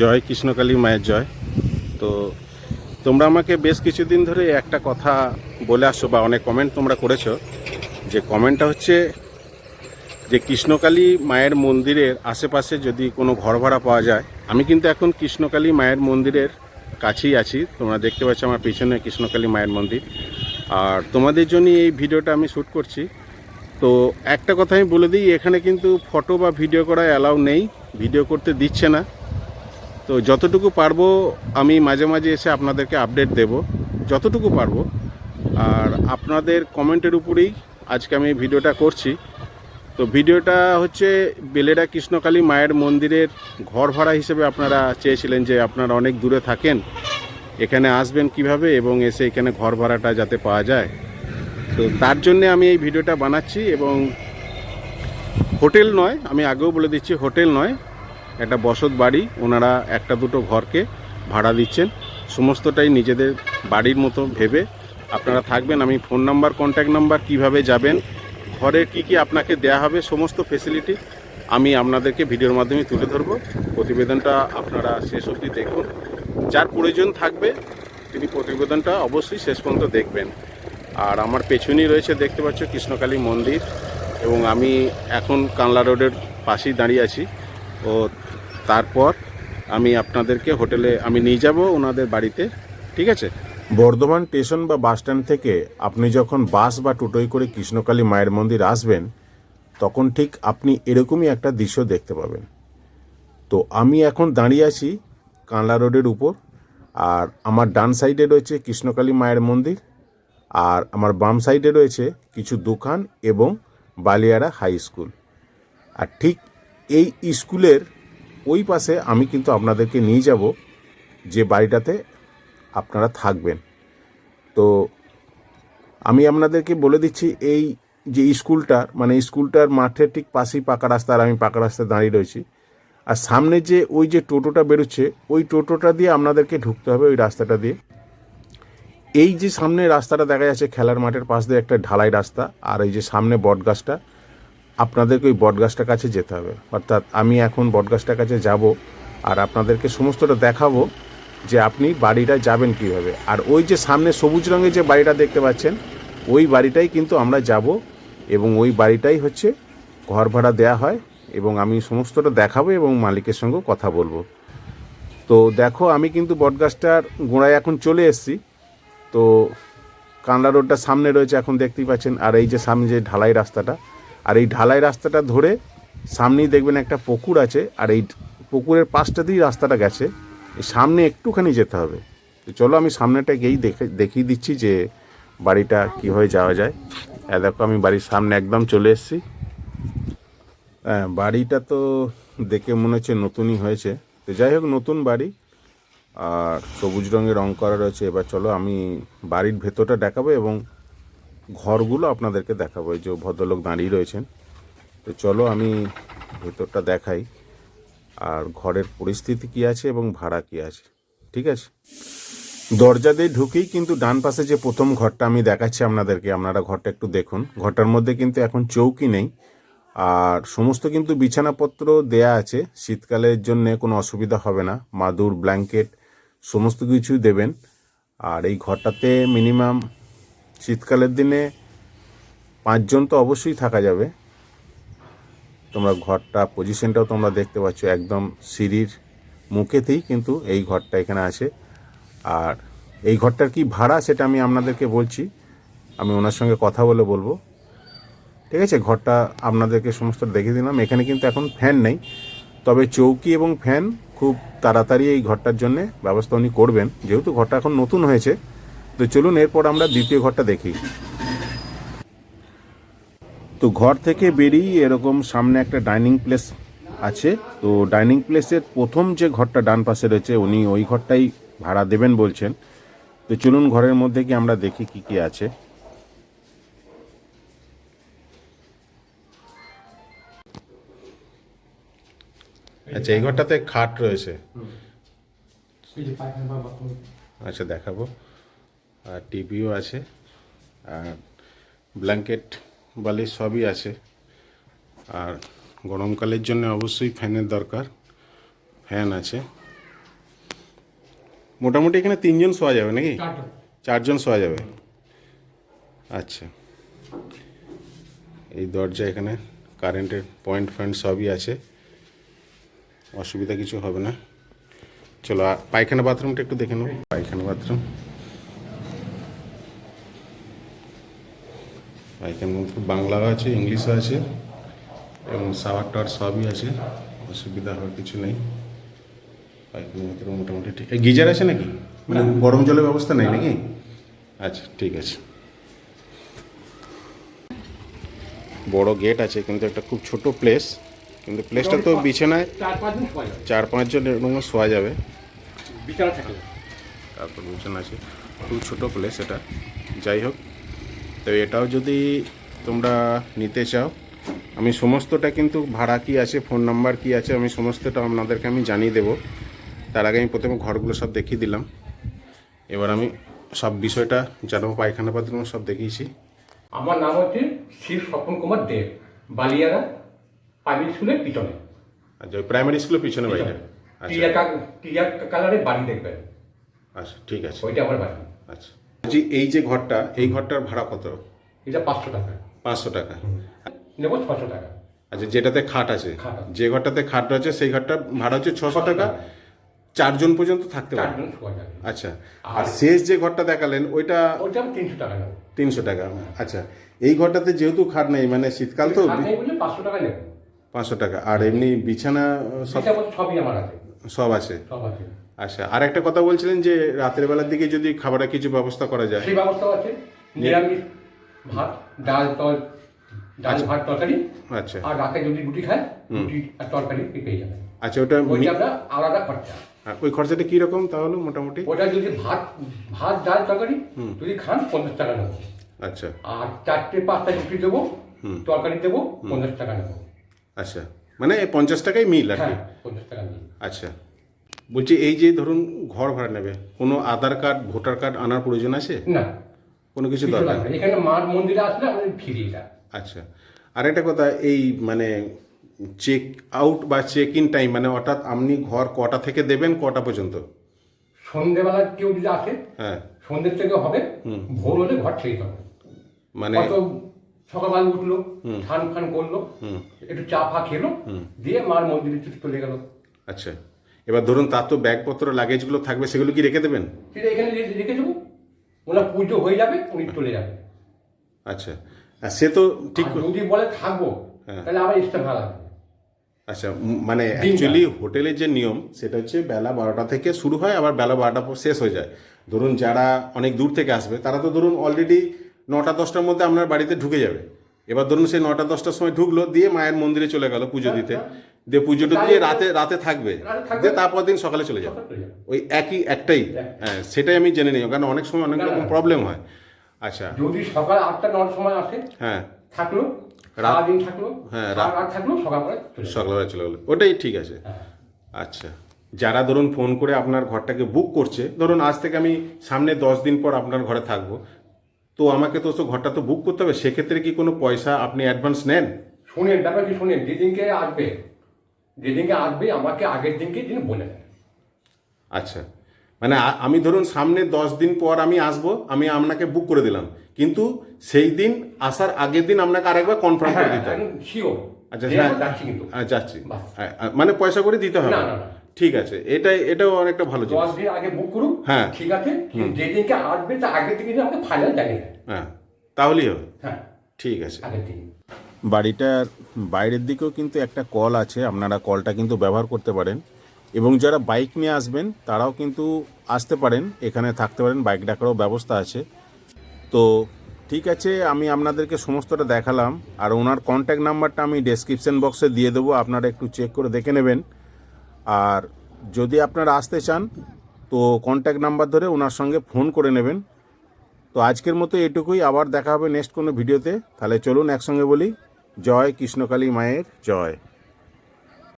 জয় কৃষ্ণকালী মায়ের জয়। তো তোমরা আমাকে বেশ কিছুদিন ধরে একটা কথা বলে আসছো বা অনেক কমেন্ট তোমরা করেছ, যে কমেন্টটা হচ্ছে যে কৃষ্ণকালী মায়ের মন্দিরের আশেপাশে যদি কোনো ঘর ভাড়া পাওয়া যায়, আমি কিন্তু এখন কৃষ্ণকালী মায়ের মন্দিরের কাছেই আছি। তোমরা দেখতে পাচ্ছ আমার পিছনে কৃষ্ণকালী মায়ের মন্দির। আর তোমাদের জন্য এই ভিডিওটা আমি শ্যুট করছি। তো একটা কথা আমি বলে দিই, এখানে কিন্তু ফটো বা ভিডিও করা অ্যালাউ নেই ভিডিও করতে দিচ্ছে না। তো যতটুকু পারব, আমি মাঝে মাঝে এসে আপনাদেরকে আপডেট দেব, যতটুকু পারব। আর আপনাদের কমেন্টের উপরেই আজকে আমি ভিডিওটা করছি। তো ভিডিওটা হচ্ছে বেলেডা কৃষ্ণকালী মায়ের মন্দিরের ঘর ভাড়া হিসেবে আপনারা চেয়েছিলেন যে আপনারা অনেক দূরে থাকেন, এখানে আসবেন কীভাবে এবং এসে এখানে ঘর ভাড়াটা যাতে পাওয়া যায়। তো তার জন্য আমি এই ভিডিওটা বানাচ্ছি এবং হোটেল নয়, আমি আগেও বলে দিচ্ছি হোটেল নয় একটা বসত বাড়ি, ওনারা একটা দুটো ঘরকে ভাড়া দিচ্ছেন। সমস্তটাই নিজেদের বাড়ির মতো ভেবে আপনারা থাকবেন। আমি ফোন নাম্বার কন্ট্যাক্ট নাম্বার কীভাবে যাবেন, ঘরে কি কি আপনাকে দেয়া হবে, সমস্ত ফেসিলিটি আমি আপনাদেরকে ভিডিওর মাধ্যমে তুলে ধরবো। প্রতিবেদনটা আপনারা শেষ অবধি দেখুন। যার প্রয়োজন থাকবে, তিনি প্রতিবেদনটা অবশ্যই শেষ পর্যন্ত দেখবেন। আর আমার পেছনেই রয়েছে, দেখতে পাচ্ছ, কৃষ্ণকালী মন্দির। এবং আমি এখন কানলা রোডের পাশেই দাঁড়িয়ে আছি। ও তারপর আমি আপনাদেরকে হোটেলে আমি নিয়ে যাব ওনাদের বাড়িতে, ঠিক আছে? বর্ধমান স্টেশন বা বাস স্ট্যান্ড থেকে আপনি যখন বাস বা টোটোয় করে কৃষ্ণকালী মায়ের মন্দির আসবেন, তখন ঠিক আপনি এরকমই একটা দৃশ্য দেখতে পাবেন। তো আমি এখন দাঁড়িয়ে আছি কানলা রোডের উপর, আর আমার ডান সাইডে রয়েছে কৃষ্ণকালী মায়ের মন্দির, আর আমার বাম সাইডে রয়েছে কিছু দোকান এবং বালিয়াড়া হাই স্কুল। আর ঠিক এই স্কুলের ওই পাশে আমি কিন্তু আপনাদেরকে নিয়ে যাব যে বাড়িটাতে আপনারা থাকবেন। তো আমি আপনাদেরকে বলে দিচ্ছি, এই যে স্কুলটার মানে স্কুলটার মাঠের ঠিক পাশেই পাকা রাস্তা, আর আমি পাকা রাস্তায় দাঁড়িয়ে রয়েছি। আর সামনে যে ওই যে টোটোটা বেরোচ্ছে, ওই টোটোটা দিয়ে আপনাদেরকে ঢুকতে হবে ওই রাস্তাটা দিয়ে। এই যে সামনে রাস্তাটা দেখা যাচ্ছে খেলার মাঠের পাশ দিয়ে একটা ঢালাই রাস্তা, আর এই যে সামনে বটগাছটা আপনাদেরকে ওই বটগাছটার কাছে যেতে হবে। অর্থাৎ আমি এখন বটগাছটার কাছে যাব আর আপনাদেরকে সমস্তটা দেখাবো যে আপনি বাড়িটা যাবেন কীভাবে। আর ওই যে সামনে সবুজ রঙের যে বাড়িটা দেখতে পাচ্ছেন, ওই বাড়িটাই কিন্তু আমরা যাব এবং ওই বাড়িটাই হচ্ছে ঘর ভাড়া দেওয়া হয় এবং আমি সমস্তটা দেখাবো এবং মালিকের সঙ্গেও কথা বলব। তো দেখো, আমি কিন্তু বটগাছটার গোড়ায় এখন চলে এসেছি। তো কানলা রোডটা সামনে রয়েছে এখন দেখতেই পাচ্ছেন। আর এই যে সামনে যে ঢালাই রাস্তাটা আর এই ঢালাই রাস্তাটা ধরে সামনেই দেখবেন একটা পুকুর আছে, আর এই পুকুরের পাশটা দিয়েই রাস্তাটা গেছে। সামনে একটুখানি যেতে হবে। চলো আমি সামনেটা গিয়েই দেখে, দেখিয়ে দিচ্ছি যে বাড়িটা কীভাবে যাওয়া যায়। হ্যাঁ দেখো আমি বাড়ির সামনে একদম চলে এসেছি। হ্যাঁ বাড়িটা তো দেখে মনে হচ্ছে নতুনই হয়েছে। তো যাই হোক, নতুন বাড়ি। আর সবুজ রঙে রং করা রয়েছে। এবার চলো আমি বাড়ির ভেতরটা দেখাবো এবং ঘরগুলো আপনাদেরকে দেখাবো। এই যে ভদ্রলোক দাঁড়িয়ে রয়েছেন। তো চলো আমি ভেতরটা দেখাই। আর ঘরের পরিস্থিতি কি আছে এবং ভাড়া কি আছে? ঠিক আছে? দরজা দিয়ে ঢুকেই কিন্তু ডান পাশে যে প্রথম ঘরটা আমি দেখাচ্ছি আপনাদেরকে, আপনারা ঘরটা একটু দেখুন। ঘরটার মধ্যে কিন্তু এখন চৌকি নেই। আর সমস্ত কিন্তু বিছানাপত্র দেয়া আছে। শীতকালের জন্য কোনো অসুবিধা হবে না। মাদুর, ব্ল্যাঙ্কেট, সমস্ত কিছুই দেবেন। আর এই ঘরটাতে মিনিমাম শীতকালের দিনে পাঁচজন তো অবশ্যই থাকা যাবে। তোমরা ঘরটা পজিশনটাও তোমরা দেখতে পাচ্ছ, একদম সিঁড়ির মুখেতেই কিন্তু এই ঘরটা এখানে আছে। আর এই ঘরটার কি ভাড়া সেটা আমি আপনাদেরকে বলছি, আমি ওনার সঙ্গে কথা বলে বলব। ঠিক আছে, ঘরটা আপনাদেরকে সমস্ত দেখে দিলাম। এখানে কিন্তু এখন ফ্যান নেই, তবে চৌকি এবং ফ্যান খুব তাড়াতাড়ি এই ঘরটার জন্যে ব্যবস্থা উনি করবেন। যেহেতু ঘরটা এখন নতুন হয়েছে তো চলুন এরপর আমরা দ্বিতীয় ঘরটা দেখি। তো ঘর থেকে বেরিয়ে এরকম সামনে একটা ডাইনিং প্লেস আছে। তো ডাইনিং প্লেসের প্রথম যে ঘরটা ডান পাশে রয়েছে উনি ওই ঘরটাই ভাড়া দেবেন বলছেন। তো চলুন ঘরের মধ্যে কি আমরা দেখি কি কি আছে। আচ্ছা এই ঘরটাতে খাট রয়েছে। আচ্ছা দেখাবো। আর টিভিও আছে আর ব্ল্যাঙ্কেট বালিশ সবই আছে। আর গরমকালের জন্য অবশ্যই ফ্যানের দরকার ফ্যান আছে। মোটামুটি এখানে তিনজন শোয়া যাবে নাকি? চারজন। চারজন শোয়া যাবে। আচ্ছা। এই দরজা এখানে কারেন্টের পয়েন্ট ফয়েন্ট সবই আছে। অসুবিধা কিছু হবে না। চলো পায়খানা বাথরুমটা একটু দেখে নেব। পায়খানা বাথরুম। মধ্যে বাংলাও আছে ইংলিশও আছে এবং সাওয়ার টাওয়ার সবই আছে অসুবিধা হওয়ার কিছু নেই। পায়খানা মোটামুটি ঠিক। গিজার আছে নাকি? মানে গরম জলের ব্যবস্থা নেই নাকি? আচ্ছা ঠিক আছে। বড় গেট আছে কিন্তু একটা খুব ছোট প্লেস কিন্তু প্লেসটা তো বিছানায় চার পাঁচজন এরকম শোয়া যাবে। তারপর বিছানা আছে। খুব ছোট প্লেস এটা। যাই হোক তো এটাও যদি তোমরা নিতে চাও আমি সমস্তটা কিন্তু ভাড়া কি আছে ফোন নাম্বার কি আছে আমি সমস্তটা আপনাদেরকে আমি জানিয়ে দেবো। তার আগে আমি প্রথমে ঘরগুলো সব দেখিয়ে দিলাম। এবার আমি সব বিষয়টা জানাব পায়খানা বাথরুম সব দেখিয়েছি। আমার নাম হচ্ছে শিব স্বপন কুমার দেব বালিয়ারা প্রাইমারি স্কুলের পিছনে। আচ্ছা প্রাইমারি স্কুলের পিছনে বাড়িটা? আচ্ছা। টিয়া কালারের বাড়ি দেখবেন। আচ্ছা ঠিক আছে। ওইটা আমার বাড়ি। আচ্ছা। বলছি এই যে ঘরটা এই ঘরটার ভাড়া কত? এটা পাঁচশো টাকা। পাঁচশো টাকা। নেব ছশো টাকা। আচ্ছা যেটাতে খাট আছে যে ঘরটাতে খাট আছে সেই ঘরটা ভাড়া হচ্ছে ছশো টাকা। চারজন পর্যন্ত থাকতে যাবে। আচ্ছা আর শেষ যে ঘরটা দেখালেন ওইটা ওইটা তিনশো টাকা তিনশো টাকা। আচ্ছা এই ঘরটাতে যেহেতু খাট নেই মানে শীতকাল তো পাঁচশো টাকা নেব। পাঁচশো টাকা। আর এমনি বিছানা সব সবই আমার আছে সব আছে? সব আছে। আচ্ছা আর একটা কথা বলছিলেন যে রাতের বেলার দিকে যদি খাবারের কিছু ব্যবস্থা করা যায়। সেই ব্যবস্থাও আছে নিরামিষ ভাত ডাল তল ডাল ভাত তরকারি। আচ্ছা। আর রাতে যদি রুটি খায় রুটি আর তরকারি পেয়ে যাবে আচ্ছা ওটা ওইটা আলাদা খরচা। ওই খরচাটা কীরকম তাহলে মোটামুটি? ওটা যদি ভাত ভাত ডাল তরকারি যদি খান পঞ্চাশ টাকা নেব। আচ্ছা। আর চারটে পাঁচটা রুটি দেবো তরকারি দেবো পঞ্চাশ টাকা নেব। আচ্ছা। মানে পঞ্চাশ টাকাই মিল আর কি? হ্যাঁ পঞ্চাশ টাকা নিয়ে আচ্ছা। বলছি এই যে ধরুন ঘর ভাড়া নেবে কোনো আধার কার্ড ভোটার কার্ড আনার প্রয়োজন আছে? না। কোনো কিছু দরকার? এখানে মার মন্দিরে আসলে আমাদের ফ্রি এটা আচ্ছা। আর একটা কথা এই মানে চেক আউট বা চেক ইন টাইম মানে অর্থাৎ আপনি ঘর কটা থেকে দেবেন কটা পর্যন্ত? সন্ধেবেলা কেউ যদি আসে হ্যাঁ। সন্ধ্যের থেকে হবে ভোর হলে ঘর ছেড়ে হবে। মানে সকালবেলা উঠল স্নান ফান করল একটু চা ফা খেলো দিয়ে মার মন্দিরে চলে গেল। আচ্ছা। এবার ধরুন তার তো ব্যাগপত্র লাগেজগুলো থাকবে সেগুলো কি রেখে দেবেন? সেটা এখানে রেখে দেবো। ওনার পুজো হয়ে যাবে উনি চলে যাবে। আচ্ছা। আর সে তো ঠিক যদি বলে থাকব হ্যাঁ। তাহলে আবার এক্সট্রা ভাড়া আচ্ছা মানে অ্যাকচুয়ালি হোটেলের যে নিয়ম সেটা হচ্ছে বেলা বারোটা থেকে শুরু হয় আবার বেলা বারোটা পর শেষ হয়ে যায়। ধরুন যারা অনেক দূর থেকে আসবে তারা তো ধরুন অলরেডি নটা দশটার মধ্যে আপনার বাড়িতে ঢুকে যাবে। এবার ধরুন সেই নটা দশটার সময় ঢুকলো দিয়ে মায়ের মন্দিরে চলে গেল পুজো দিতে। দিয়ে পুজোটা দিয়ে রাতে রাতে থাকবে। দিয়ে তারপর দিন সকালে চলে যাবে। ওই একই একটাই। হ্যাঁ সেটাই আমি জেনে নিই কারণ অনেক সময় অনেক রকম প্রবলেম হয়। আচ্ছা। যদি সকাল আটটা নটার সময় আসে হ্যাঁ। থাকল সারাদিন থাকল হ্যাঁ, রাত থাকল সকালবেলা সকালবেলা চলে গেলো। ওটাই ঠিক আছে। হ্যাঁ। আচ্ছা। যারা ধরুন ফোন করে আপনার ঘরটাকে বুক করছে ধরুন আজ থেকে আমি সামনে দশ দিন পর আপনার ঘরে থাকব তো আমাকে তো তো ঘরটা তো বুক করতে হবে সেক্ষেত্রে কি কোনো পয়সা আপনি অ্যাডভান্স নেন? শুনেন ব্যাপার কি শুনেন যেদিনকে আসবে যেদিনকে আসবে আমাকে আগের দিনকে দিন বলে দেন আচ্ছা। মানে আমি ধরুন সামনে দশ দিন পর আমি আসব আমি আপনাকে বুক করে দিলাম। কিন্তু সেই দিন আসার আগের দিন আপনাকে আরেকবার কনফার্ম করে দিতে হবে। আচ্ছা হ্যাঁ হ্যাঁ যাচ্ছি। হ্যাঁ, মানে পয়সা করে দিতে হবে। ঠিক আছে এটাই এটাও অনেকটা ভালো জিনিস। দশ দিন আগে বুক করুন হ্যাঁ। ঠিক আছে যেদিনকে আসবে তার আগের দিন আমাকে ফাইনাল জানিয়ে হ্যাঁ তাহলেই হবে। হ্যাঁ। ঠিক আছে। আগের দিন। বাড়িটার বাইরের দিকেও কিন্তু একটা কল আছে, আপনারা কলটা কিন্তু ব্যবহার করতে পারেন। এবং যারা বাইক নিয়ে আসবেন, তারাও কিন্তু আসতে পারেন, এখানে থাকতে পারেন, বাইক ডাকারও ব্যবস্থা আছে। তো ঠিক আছে, আমি আপনাদেরকে সমস্তটা দেখালাম, আর ওনার কন্ট্যাক্ট নাম্বারটা আমি ডেসক্রিপশন বক্সে দিয়ে দেবো, আপনারা একটু চেক করে দেখে নেবেন। আর যদি আপনারা আসতে চান, তো কন্ট্যাক্ট নাম্বার ধরে ওনার সঙ্গে ফোন করে নেবেন। তো আজকের মতো এটুকুই, আবার দেখা হবে নেক্সট কোনো ভিডিওতে তাহলে চলুন একসঙ্গে বলি জয় কৃষ্ণকালী মায়ের জয়।